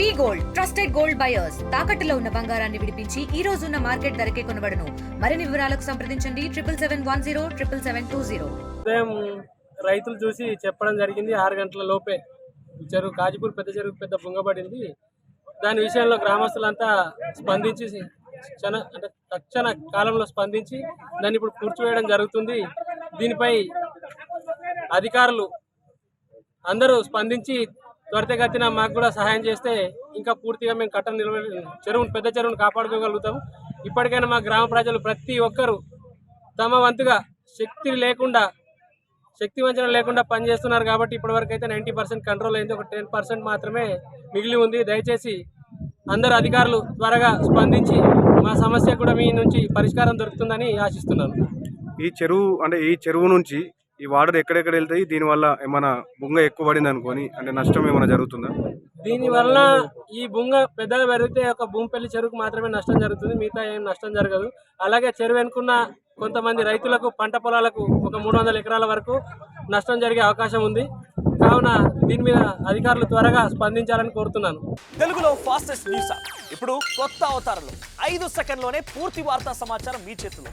V gold trusted gold buyers. తాకట్టులో ఉన్న బంగారాన్ని విడిపించి ఈ రోజు ఉన్న మార్కెట్ ధరకే కొనబడను. మరిన్ని వివరాలకు సంప్రదించండి. Triple seven one zero triple seven two zero. ఉదయం రైతులు చూసి చెప్పడం జరిగింది. ఆరు గంటల లోపే చెరువు కాజీపూర్ పెద్ద చెరువు పెద్ద బుంగబడింది దాని విషయంలో గ్రామస్తులంతా స్పందించి క్షణ అంటే తక్షణ కాలంలో స్పందించి దాన్ని ఇప్పుడు కూర్చివేయడం జరుగుతుంది. దీనిపై అధికారులు అందరూ స్పందించి త్వరితగతిన మాకు కూడా సహాయం చేస్తే ఇంకా పూర్తిగా మేము కట్టను నిల్వ చెరువును పెద్ద చెరువును కాపాడుకోగలుగుతాం ఇప్పటికైనా మా గ్రామ ప్రజలు ప్రతి ఒక్కరూ తమ వంతుగా శక్తి లేకుండా శక్తి వంచన లేకుండా పనిచేస్తున్నారు కాబట్టి ఇప్పటివరకు అయితే నైంటీ పర్సెంట్ కంట్రోల్ అయింది. ఒక టెన్ పర్సెంట్ మాత్రమే మిగిలి ఉంది. దయచేసి అందరు అధికారులు త్వరగా స్పందించి మా సమస్య కూడా మీ నుంచి పరిష్కారం దొరుకుతుందని ఆశిస్తున్నాను. ఈ చెరువు అంటే ఈ చెరువు నుంచి ఈ వాటర్ ఎక్కడెక్కడ వెళ్తాయి? దీనివల్ల ఏమైనా బుంగ ఎక్కువ పడింది అనుకొని అంటే నష్టం ఏమైనా జరుగుతుందా? దీనివల్ల ఈ బుంగ పెద్దగా పెరిగితే ఒక భూమిపల్లి చెరువుకు మాత్రమే నష్టం జరుగుతుంది. మిగతా ఏం నష్టం జరగదు. అలాగే చెరువు వెనుకున్న కొంతమంది రైతులకు పంట పొలాలకు ఒక మూడు వందల ఎకరాల వరకు నష్టం జరిగే అవకాశం ఉంది. కావున దీని మీద అధికారులు త్వరగా స్పందించాలని కోరుతున్నాను. తెలుగులో ఫాస్టెస్ట్ న్యూస్ ఇప్పుడు కొత్త అవతారంలో ఐదు సెకండ్లోనే పూర్తి వార్తా సమాచారం మీ చేతిలో.